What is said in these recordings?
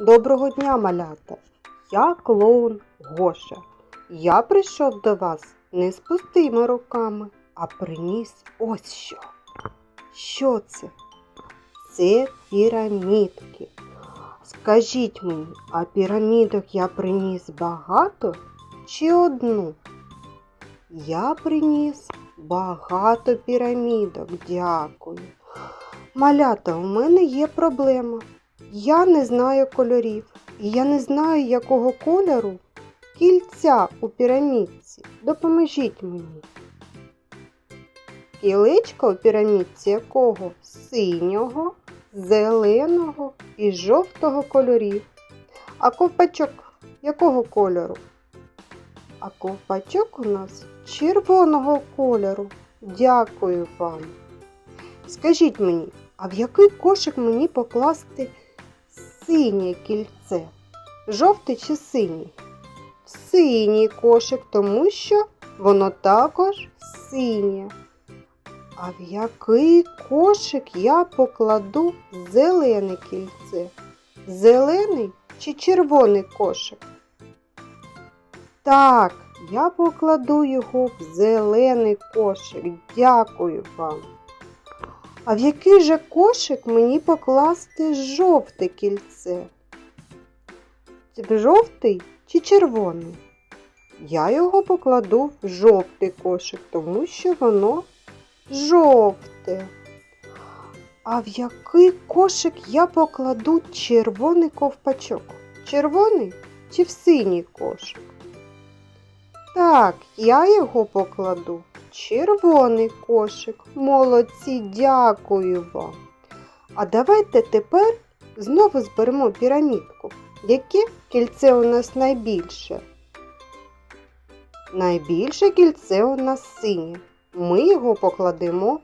Доброго дня, малята! Я клоун Гоша. Я прийшов до вас не з пустими руками, а приніс ось що. Що це? Це пірамідки. Скажіть мені, а пірамідок я приніс багато чи одну? Я приніс багато пірамідок, дякую. Малята, у мене є проблема. Я не знаю кольорів, і я не знаю, якого кольору кільця у пірамідці. Допоможіть мені. Кілечко у пірамідці якого? Синього, зеленого і жовтого кольорів. А ковпачок якого кольору? А ковпачок у нас червоного кольору. Дякую вам. Скажіть мені, а в який кошик мені покласти синє кільце? Жовтий чи синій? Синій кошик, тому що воно також синє. А в який кошик я покладу зелене кільце? Зелений чи червоний кошик? Так, я покладу його в зелений кошик. Дякую вам. А в який же кошик мені покласти жовте кільце? Жовтий чи червоний? Я його покладу в жовтий кошик, тому що воно жовте. А в який кошик я покладу червоний ковпачок? Червоний чи в синій кошик? Так, я його покладу червоний кошик. Молодці, дякую вам. А давайте тепер знову зберемо пірамідку. Яке кільце у нас найбільше? Найбільше кільце у нас синє. Ми його покладемо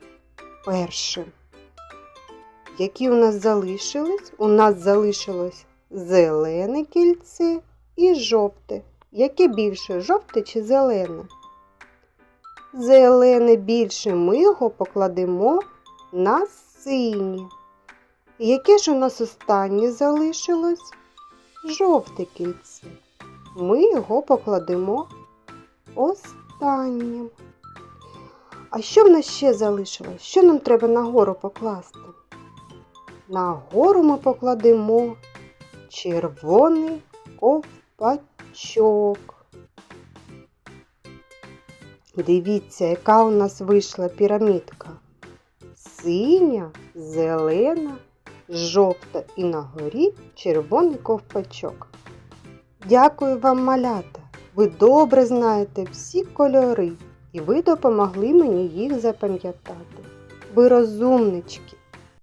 першим. Які у нас залишились? У нас залишилось зелене кільце і жовте. Яке більше, жовте чи зелене? Зелене більше ми його покладемо на синє. Яке ж у нас останнє залишилось? Жовте кільце. Ми його покладемо останнім. А що в нас ще залишилось? Що нам треба нагору покласти? Нагору ми покладемо червоний ковпачок. Дивіться, яка у нас вийшла пірамідка. Синя, зелена, жовта і на горі червоний ковпачок. Дякую вам, малята! Ви добре знаєте всі кольори, і ви допомогли мені їх запам'ятати. Ви розумнички.